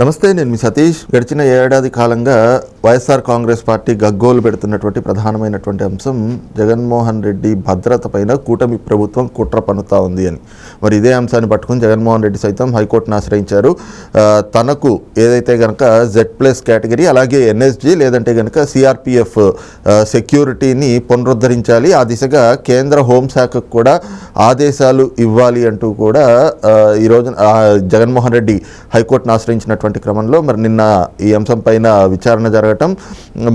నమస్తే నేను మీ సతీష్. గడిచిన ఏడాది కాలంగా వైఎస్ఆర్ కాంగ్రెస్ పార్టీ గగ్గోలు పెడుతున్నటువంటి ప్రధానమైనటువంటి అంశం జగన్మోహన్ రెడ్డి భద్రత పైన కూటమి ప్రభుత్వం కుట్ర పన్నుతా ఉంది అని. మరి ఇదే అంశాన్ని పట్టుకుని జగన్మోహన్ రెడ్డి సైతం హైకోర్టును ఆశ్రయించారు. తనకు ఏదైతే గనక జెడ్ ప్లస్ కేటగిరీ అలాగే ఎన్ఎస్జి లేదంటే కనుక సిఆర్పిఎఫ్ సెక్యూరిటీని పునరుద్ధరించాలి. ఆ దిశగా కేంద్ర హోంశాఖకు కూడా ఆదేశాలు ఇవ్వాలి అంటూ కూడా ఈరోజు ఈ జగన్మోహన్ రెడ్డి హైకోర్టును ఆశ్రయించినట్టు ఆశ్రయించినటువంటి క్రమంలో మరి నిన్న ఈ అంశం పైన విచారణ జరగటం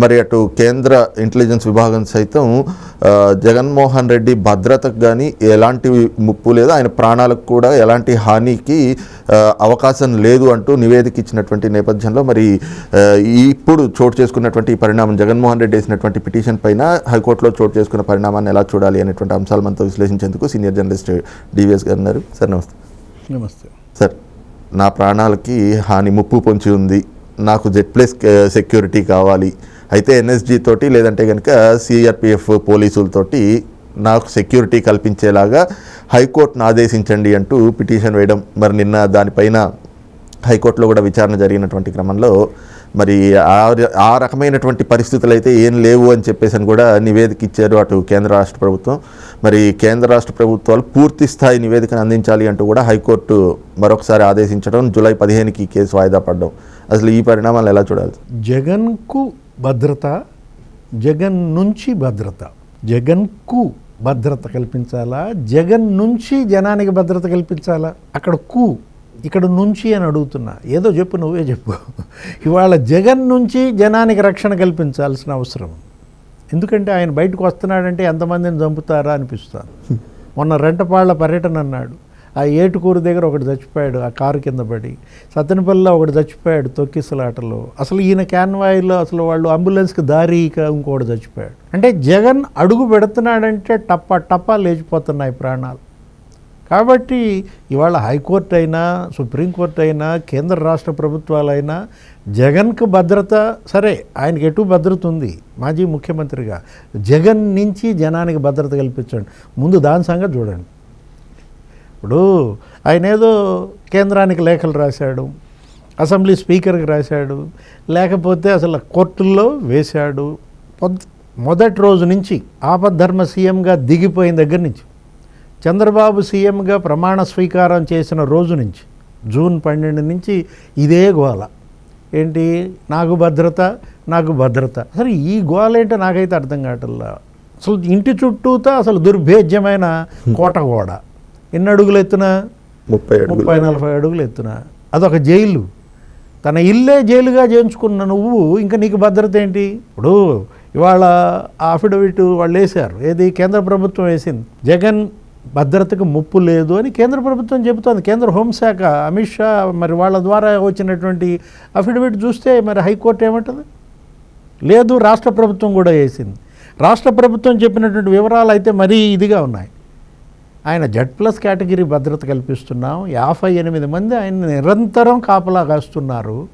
మరి అటు కేంద్ర ఇంటెలిజెన్స్ విభాగం సైతం జగన్మోహన్ రెడ్డి భద్రతకు కానీ ఎలాంటి ముప్పు లేదు. ఆయన ప్రాణాలకు కూడా ఎలాంటి హానికి అవకాశం లేదు అంటూ నివేదిక ఇచ్చినటువంటి నేపథ్యంలో మరి ఇప్పుడు చోటు చేసుకున్నటువంటి ఈ పరిణామం జగన్మోహన్ రెడ్డి వేసినటువంటి పిటిషన్ పైన హైకోర్టులో చోటు చేసుకున్న పరిణామాన్ని ఎలా చూడాలి అనేటువంటి అంశాలు మనతో విశ్లేషించేందుకు సీనియర్ జర్నలిస్ట్ డివిఎస్ గారు ఉన్నారు. సార్ నమస్తే. నమస్తే. సార్ నా ప్రాణాలకి హాని ముప్పు పొంచి ఉంది. నాకు జెడ్ ప్లస్ సెక్యూరిటీ కావాలి. అయితే ఎన్ఎస్జీ తోటి లేదంటే కనుక సిఆర్పిఎఫ్ పోలీసులతోటి నాకు సెక్యూరిటీ కల్పించేలాగా హైకోర్టును ఆదేశించండి అంటూ పిటిషన్ వేయడం. మరి నిన్న దానిపైన హైకోర్టులో కూడా విచారణ జరిగినటువంటి క్రమంలో మరి ఆ ఆ రకమైనటువంటి పరిస్థితులు అయితే ఏం లేవు అని చెప్పేసి అని కూడా నివేదిక ఇచ్చారు అటు కేంద్ర రాష్ట్ర ప్రభుత్వం. మరి కేంద్ర రాష్ట్ర ప్రభుత్వాలు పూర్తి స్థాయి నివేదికను అందించాలి అంటూ కూడా హైకోర్టు మరొకసారి ఆదేశించడం జూలై పదిహేనుకి కేసు వాయిదా పడడం. అసలు ఈ పరిణామాలు ఎలా చూడాలి? జగన్కు భద్రత జగన్ నుంచి భద్రత జగన్కు భద్రత కల్పించాలా జగన్ నుంచి జనానికి భద్రత కల్పించాలా? అక్కడ కు ఇక్కడ నుంచి అని అడుగుతున్నా. ఏదో చెప్పు నువ్వే చెప్పు. ఇవాళ జగన్ నుంచి జనానికి రక్షణ కల్పించాల్సిన అవసరం. ఎందుకంటే ఆయన బయటకు వస్తున్నాడంటే ఎంతమందిని చంపుతారా అనిపిస్తాను మొన్న రెంటపాళ్ళ పర్యటన అన్నాడు. ఆ ఏటుకూరు దగ్గర ఒకటి చచ్చిపోయాడు ఆ కారు కింద పడి. సత్తెనపల్లిలో ఒకటి చచ్చిపోయాడు తొక్కిసలాటలో. అసలు ఈయన క్యాన్వాయిలో అసలు వాళ్ళు అంబులెన్స్కి దారిక ఇంకోటి చచ్చిపోయాడు. అంటే జగన్ అడుగు పెడుతున్నాడంటే టప్ప టప్ప లేచిపోతున్నాయి ప్రాణాలు. కాబట్టి ఇవాళ హైకోర్టు అయినా సుప్రీంకోర్టు అయినా కేంద్ర రాష్ట్ర ప్రభుత్వాలైనా జగన్కు భద్రత సరే ఆయనకి ఎటు భద్రత ఉంది? మాజీ ముఖ్యమంత్రిగా జగన్ నుంచి జనానికి భద్రత కల్పించండి. ముందు దాని సంగతి చూడండి. ఇప్పుడు ఆయన ఏదో కేంద్రానికి లేఖలు రాశాడు అసెంబ్లీ స్పీకర్కి రాశాడు లేకపోతే అసలు కోర్టుల్లో వేశాడు. మొదటి రోజు నుంచి ఆపద్ధర్మ సీఎంగా దిగిపోయిన దగ్గర నుంచి చంద్రబాబు సీఎంగా ప్రమాణ స్వీకారం చేసిన రోజు నుంచి జూన్ పన్నెండు నుంచి ఇదే గోల. ఏంటి? నాకు భద్రత నాకు భద్రత. అసలు ఈ గోల ఏంటో నాకైతే అర్థం కావట్లా. అసలు ఇంటి చుట్టూతో అసలు దుర్భేద్యమైన కోట గోడ. ఎన్ని అడుగులు ఎత్తున? ముప్పై ముప్పై నలభై అడుగులు ఎత్తున. అదొక జైలు. తన ఇల్లే జైలుగా చేయించుకున్న నువ్వు ఇంకా నీకు భద్రత ఏంటి? ఇప్పుడు ఇవాళ ఆ అఫిడవిట్ వాళ్ళు వేశారు. ఏది? కేంద్ర ప్రభుత్వం వేసింది. జగన్ భద్రతకు ముప్పు లేదు అని కేంద్ర ప్రభుత్వం చెబుతోంది. కేంద్ర హోంశాఖ అమిత్ షా మరి వాళ్ళ ద్వారా వచ్చినటువంటి అఫిడవిట్ చూస్తే మరి హైకోర్టు ఏమంటుంది? లేదు రాష్ట్ర ప్రభుత్వం కూడా వేసింది. రాష్ట్ర ప్రభుత్వం చెప్పినటువంటి వివరాలు అయితే మరీ ఇదిగా ఉన్నాయి. ఆయన జడ్ ప్లస్ కేటగిరీ భద్రత కల్పిస్తున్నాం. యాభై ఎనిమిది మంది ఆయన నిరంతరం కాపలా కాస్తున్నారు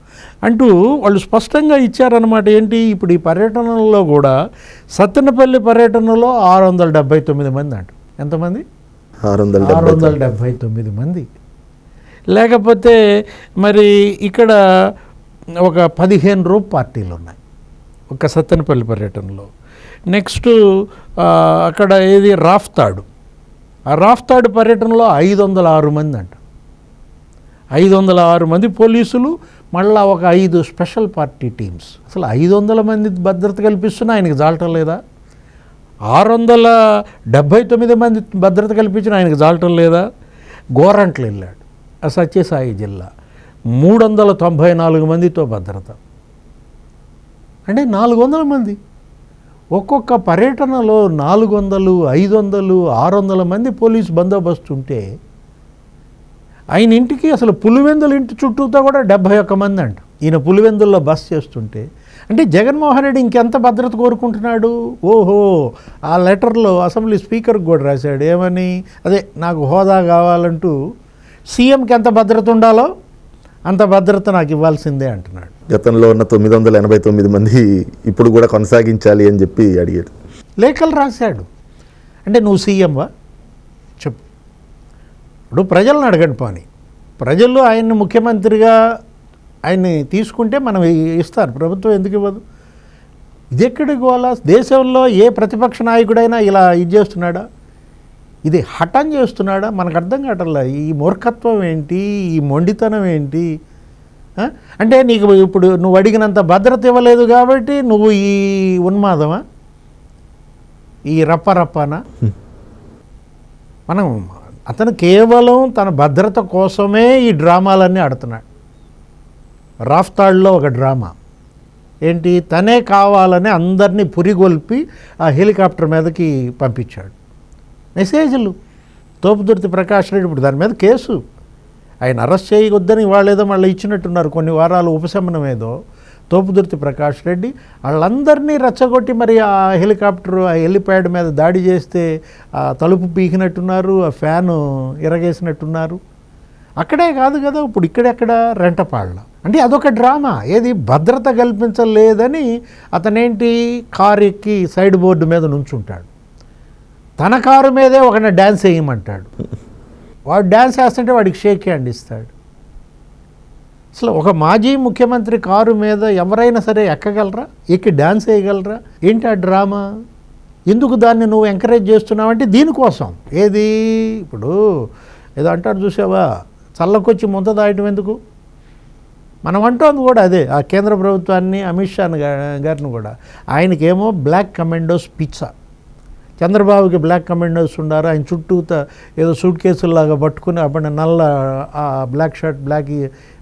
అంటూ వాళ్ళు స్పష్టంగా ఇచ్చారనమాట ఏంటి? ఇప్పుడు ఈ పర్యటనలో కూడా సత్తెనపల్లి పర్యటనలో ఆరు వందల డెబ్బై తొమ్మిది మంది అంట. ఎంతమంది? ఆరు వందల ఆరు డెబ్బై వందల డెబ్భై తొమ్మిది మంది. లేకపోతే మరి ఇక్కడ ఒక పదిహేను రూపు పార్టీలు ఉన్నాయి. ఒక సత్తెనపల్లి పర్యటనలో. నెక్స్ట్ అక్కడ ఏది? రాఫ్తాడు. ఆ రాఫ్తాడు పర్యటనలో ఐదు వందల ఆరు మంది అంట. ఐదు వందల ఆరు మంది పోలీసులు మళ్ళా ఒక ఐదు స్పెషల్ పార్టీ టీమ్స్. అసలు ఐదు వందల మంది భద్రత కల్పిస్తున్నా ఆయనకి జాలటం లేదా? ఆరు వందల డెబ్భై తొమ్మిది మంది భద్రత కల్పించిన ఆయనకు జాలటం లేదా? గోరంట్లు వెళ్ళాడు. సత్యసాయి జిల్లా. మూడు వందల తొంభై నాలుగు మందితో భద్రత. అంటే నాలుగు వందల మంది. ఒక్కొక్క పర్యటనలో నాలుగు వందలు ఐదు వందలు ఆరు వందల మంది పోలీసు బందోబస్తు ఉంటే ఆయన ఇంటికి అసలు పులివెందుల ఇంటి చుట్టూతో కూడా డెబ్భై ఒక్క మంది అంట. ఈయన పులివెందుల్లో బస్ చేస్తుంటే అంటే జగన్మోహన్ రెడ్డి ఇంకెంత భద్రత కోరుకుంటున్నాడు? ఓహో ఆ లెటర్లో అసెంబ్లీ స్పీకర్కి కూడా రాశాడు. ఏమని? అదే నాకు హోదా కావాలంటూ సీఎంకి ఎంత భద్రత ఉండాలో అంత భద్రత నాకు ఇవ్వాల్సిందే అంటున్నాడు. గతంలో ఉన్న తొమ్మిది వందల ఎనభై తొమ్మిది మంది ఇప్పుడు కూడా కొనసాగించాలి అని చెప్పి అడిగాడు. లేఖలు రాశాడు. అంటే నువ్వు సీఎంవా? చెప్పు. ఇప్పుడు ప్రజలను అడగండి పోని. ప్రజలు ఆయన్ని ముఖ్యమంత్రిగా ఆయన్ని తీసుకుంటే మనం ఇస్తారు. ప్రభుత్వం ఎందుకు ఇవ్వదు? ఇది ఎక్కడికి పోవాలా? దేశంలో ఏ ప్రతిపక్ష నాయకుడైనా ఇలా ఇది చేస్తున్నాడా? ఇది హఠం చేస్తున్నాడా? మనకు అర్థం కావట్లా? ఈ మూర్ఖత్వం ఏంటి? ఈ మొండితనం ఏంటి? అంటే నీకు ఇప్పుడు నువ్వు అడిగినంత భద్రత ఇవ్వలేదు కాబట్టి నువ్వు ఈ ఉన్మాదమా? ఈ రప్ప రప్పనా మనం అతను కేవలం తన భద్రత కోసమే ఈ డ్రామాలన్నీ ఆడుతున్నాడు. రాఫ్తాడ్లో ఒక డ్రామా. ఏంటి? తనే కావాలని అందరినీ పురిగొల్పి ఆ హెలికాప్టర్ మీదకి పంపించాడు. మెసేజ్లు. తోపుదుర్తి ప్రకాష్ రెడ్డి ఇప్పుడు దాని మీద కేసు. ఆయన అరెస్ట్ చేయవద్దని వాళ్ళేదో మళ్ళీ ఇచ్చినట్టున్నారు కొన్ని వారాలు ఉపశమనం ఏదో. తోపుదుర్తి ప్రకాష్ రెడ్డి వాళ్ళందరినీ రెచ్చగొట్టి మరి ఆ హెలికాప్టర్ ఆ హెలిప్యాడ్ మీద దాడి చేస్తే ఆ తలుపు పీకినట్టున్నారు ఆ ఫ్యాను ఇరగేసినట్టున్నారు. అక్కడే కాదు కదా ఇప్పుడు ఇక్కడెక్కడ? రెంటపాళ్ళ. అంటే అదొక డ్రామా. ఏది భద్రత కల్పించలేదని అతనేంటి? కారు ఎక్కి సైడ్ బోర్డు మీద నుంచుంటాడు. తన కారు మీదే ఒకన డ్యాన్స్ వేయమంటాడు వాడు డ్యాన్స్ వేస్తుంటే వాడికి షేక్ హ్యాండ్ ఇస్తాడు. అసలు ఒక మాజీ ముఖ్యమంత్రి కారు మీద ఎవరైనా సరే ఎక్కగలరా? ఎక్కి డ్యాన్స్ వేయగలరా ఏంటి ఆ డ్రామా? ఎందుకు దాన్ని నువ్వు ఎంకరేజ్ చేస్తున్నావంటే దీనికోసం. ఏది? ఇప్పుడు ఏదో అంటాడు చూసావా? చల్లకొచ్చి ముంత దాయటం ఎందుకు? మనం అంటోంది కూడా అదే ఆ కేంద్ర ప్రభుత్వాన్ని అమిత్ షా గారిని కూడా. ఆయనకేమో బ్లాక్ కమాండోస్ పిచ్చా. చంద్రబాబుకి బ్లాక్ కమాండోస్ ఉండారు ఆయన చుట్టూత ఏదో సూట్ కేసుల్లాగా పట్టుకుని అప్పుడు నల్ల ఆ black shirt black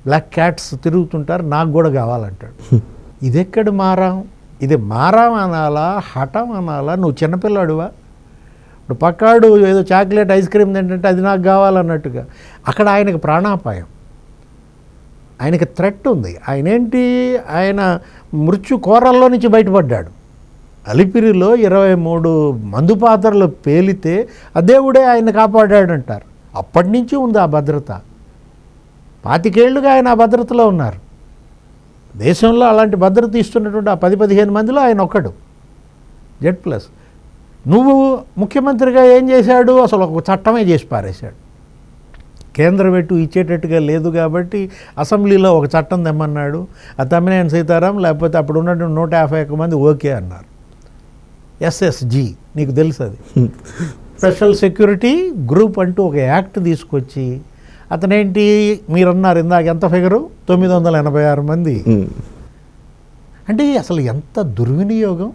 black cats తిరుగుతుంటారు నాకు కూడా కావాలంటాడు. ఇది ఎక్కడ మారాం? ఇది మారాం అనాలా? హఠం అనాలా? నువ్వు చిన్నపిల్లాడువా? ఇప్పుడు పక్కాడు ఏదో చాక్లెట్ ఐస్ క్రీమ్ తింటుంటే అది నాకు కావాలన్నట్టుగా. అక్కడ ఆయనకి ప్రాణాపాయం. ఆయనకి థ్రెట్ ఉంది. ఆయన ఏంటి ఆయన మృత్యు కోరల్లో నుంచి బయటపడ్డాడు. అలిపిరిలో ఇరవై మూడు మందు పాత్రలు పేలితే ఆ దేవుడే ఆయన కాపాడాడంటారు. అప్పటి నుంచి ఉంది ఆ భద్రత. పాతికేళ్ళుగా ఆయన ఆ భద్రతలో ఉన్నారు. దేశంలో అలాంటి భద్రత ఇస్తున్నటువంటి ఆ పది పదిహేను మందిలో ఆయన ఒక్కడు. Z plus. నువ్వు ముఖ్యమంత్రిగా ఏం చేశాడు? అసలు ఒక చట్టమే చేసి పారేశాడు. కేంద్ర పెట్టు ఇచ్చేటట్టుగా లేదు కాబట్టి అసెంబ్లీలో ఒక చట్టం తెమ్మన్నాడు. ఆ తమ్మినేని సీతారాం లేకపోతే అప్పుడు ఉన్నటువంటి నూట యాభై ఒక్క మంది ఓకే అన్నారు. ఎస్ఎస్జి నీకు తెలుసు అది. స్పెషల్ సెక్యూరిటీ గ్రూప్ అంటూ ఒక యాక్ట్ తీసుకొచ్చి అతనేంటి మీరన్నారు ఇందాక ఎంత ఫిగరు? తొమ్మిది వందల ఎనభై ఆరు మంది. అంటే అసలు ఎంత దుర్వినియోగం?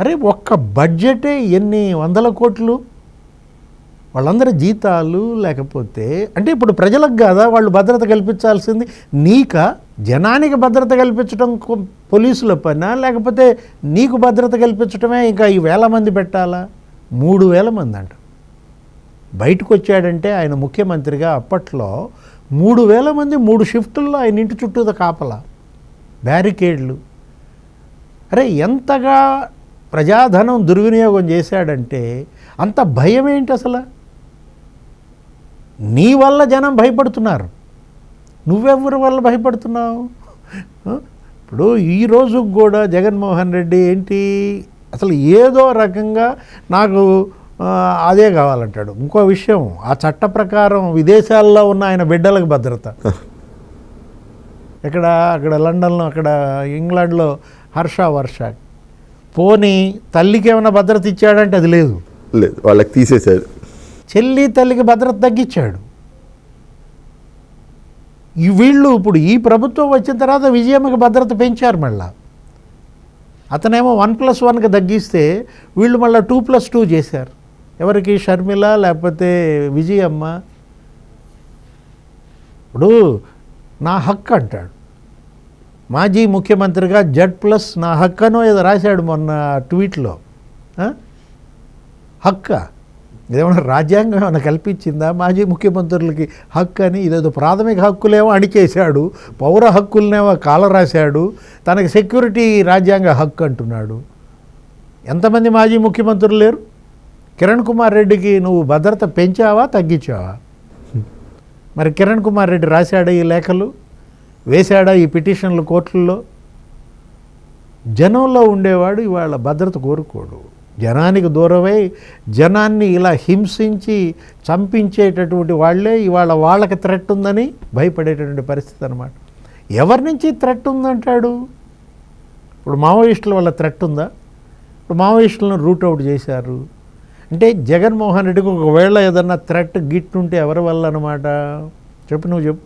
అరే ఒక్క బడ్జెటే ఎన్ని వందల కోట్లు? వాళ్ళందరి జీతాలు లేకపోతే అంటే ఇప్పుడు ప్రజలకు కాదా వాళ్ళు భద్రత కల్పించాల్సింది? నీక? జనానికి భద్రత కల్పించడం పోలీసుల పైన? లేకపోతే నీకు భద్రత కల్పించడమే ఇంకా ఈ వేల మంది పెట్టాలా? మూడు వేల మంది అంట. బయటకు వచ్చాడంటే ఆయన ముఖ్యమంత్రిగా అప్పట్లో మూడు వేల మంది మూడు షిఫ్టుల్లో ఆయన ఇంటి చుట్టూ కాపల. బ్యారికేడ్లు. అరే ఎంతగా ప్రజాధనం దుర్వినియోగం చేశాడంటే అంత భయం ఏంటి అసలు? నీ వల్ల జనం భయపడుతున్నారు. నువ్వెవరి వల్ల భయపడుతున్నావు? ఇప్పుడు ఈ రోజు కూడా జగన్మోహన్ రెడ్డి ఏంటి? అసలు ఏదో రకంగా నాకు అదే కావాలంటాడు. ఇంకో విషయం ఆ చట్ట ప్రకారం విదేశాల్లో ఉన్న ఆయన బిడ్డలకు భద్రత. ఇక్కడ అక్కడ లండన్లో అక్కడ ఇంగ్లాండ్లో హర్ష వర్ష. పోనీ తల్లికి ఏమైనా భద్రత ఇచ్చాడంటే అది లేదు. లేదు వాళ్ళకి తీసేశారు. చెల్లి తల్లికి భద్రత తగ్గించాడు. ఈ వీళ్ళు ఇప్పుడు ఈ ప్రభుత్వం వచ్చిన తర్వాత విజయమ్మకి భద్రత పెంచారు మళ్ళా. అతనేమో వన్ ప్లస్ వన్కి తగ్గిస్తే వీళ్ళు మళ్ళీ టూ ప్లస్ టూ చేశారు. ఎవరికి? షర్మిల లేకపోతే విజయమ్మ? ఇప్పుడు నా హక్కు అంటాడు. మాజీ ముఖ్యమంత్రిగా జడ్ ప్లస్ నా హక్కనో ఏదో రాశాడు మొన్న ట్వీట్లో. ఆ? హక్క? ఇదేమన్నా రాజ్యాంగం ఏమైనా కల్పించిందా? మాజీ ముఖ్యమంత్రులకి హక్కు అని ఇదేదో ప్రాథమిక హక్కులేమో అణిచేశాడు పౌర హక్కులనేమో కాలరాశాడు తనకి సెక్యూరిటీ రాజ్యాంగ హక్కు అంటున్నాడు. ఎంతమంది మాజీ ముఖ్యమంత్రులు లేరు? కిరణ్ కుమార్ రెడ్డికి నువ్వు భద్రత పెంచావా తగ్గించావా? మరి కిరణ్ కుమార్ రెడ్డి రాశాడా ఈ లేఖలు? వేశాడా ఈ పిటిషన్లు కోర్టుల్లో? జనంలో ఉండేవాడు ఇవాళ భద్రత కోరుకోడు. జనానికి దూరమై జనాన్ని ఇలా హింసించి చంపించేటటువంటి వాళ్ళే ఇవాళ వాళ్ళకి థ్రెట్ ఉందని భయపడేటటువంటి పరిస్థితి అనమాట ఎవరి నుంచి థ్రెట్ ఉందంటాడు? ఇప్పుడు మావోయిస్టుల వల్ల థ్రెట్ ఉందా? ఇప్పుడు మావోయిస్టులను రూట్ అవుట్ చేశారు. అంటే జగన్మోహన్ రెడ్డికి ఒకవేళ ఏదన్నా థ్రెట్ గిట్ ఉంటే ఎవరి వల్ల అనమాట చెప్పు నువ్వు చెప్పు.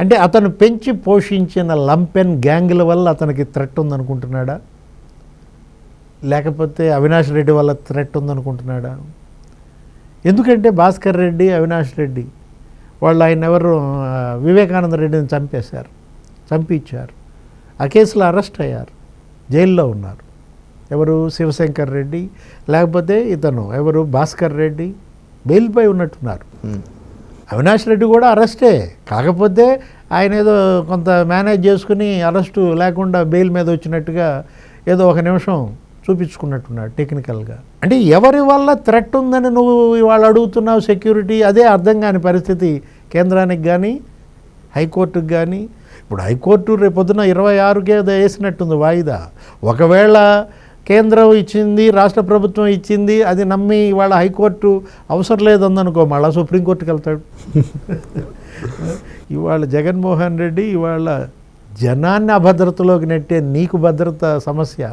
అంటే అతను పెంచి పోషించిన లంపెన్ గ్యాంగుల వల్ల అతనికి థ్రెట్ ఉందనుకుంటున్నాడా? లేకపోతే అవినాష్ రెడ్డి వల్ల థ్రెట్ ఉందనుకుంటున్నాడా? ఎందుకంటే భాస్కర్ రెడ్డి అవినాష్ రెడ్డి వాళ్ళు ఆయన ఎవరు వివేకానంద రెడ్డిని చంపేశారు చంపించారు. ఆ కేసులో అరెస్ట్ అయ్యారు జైల్లో ఉన్నారు. ఎవరు? శివశంకర్ రెడ్డి లేకపోతే ఇతను ఎవరు? భాస్కర్ రెడ్డి బెయిల్పై ఉన్నట్టున్నారు. అవినాష్ రెడ్డి కూడా అరెస్టే. కాకపోతే ఆయన ఏదో కొంత మేనేజ్ చేసుకుని అరెస్టు లేకుండా బెయిల్ మీద వచ్చినట్టుగా ఏదో ఒక నిమిషం చూపించుకున్నట్టున్నాడు టెక్నికల్గా అంటే ఎవరి వల్ల థ్రెట్ ఉందని నువ్వు ఇవాళ అడుగుతున్నావు సెక్యూరిటీ అదే అర్థం కాని పరిస్థితి కేంద్రానికి కానీ హైకోర్టుకి కానీ ఇప్పుడు హైకోర్టు రేపొద్దున ఇరవై ఆరుకే వేసినట్టుంది వాయిదా. ఒకవేళ కేంద్రం ఇచ్చింది రాష్ట్ర ప్రభుత్వం ఇచ్చింది అది నమ్మి ఇవాళ హైకోర్టు అవసరం లేదనుకో మళ్ళీ సుప్రీంకోర్టుకి వెళ్తాడు. ఇవాళ జగన్మోహన్ రెడ్డి ఇవాళ జనాన్ని అభద్రతలోకి నెట్టే నీకు భద్రత సమస్య.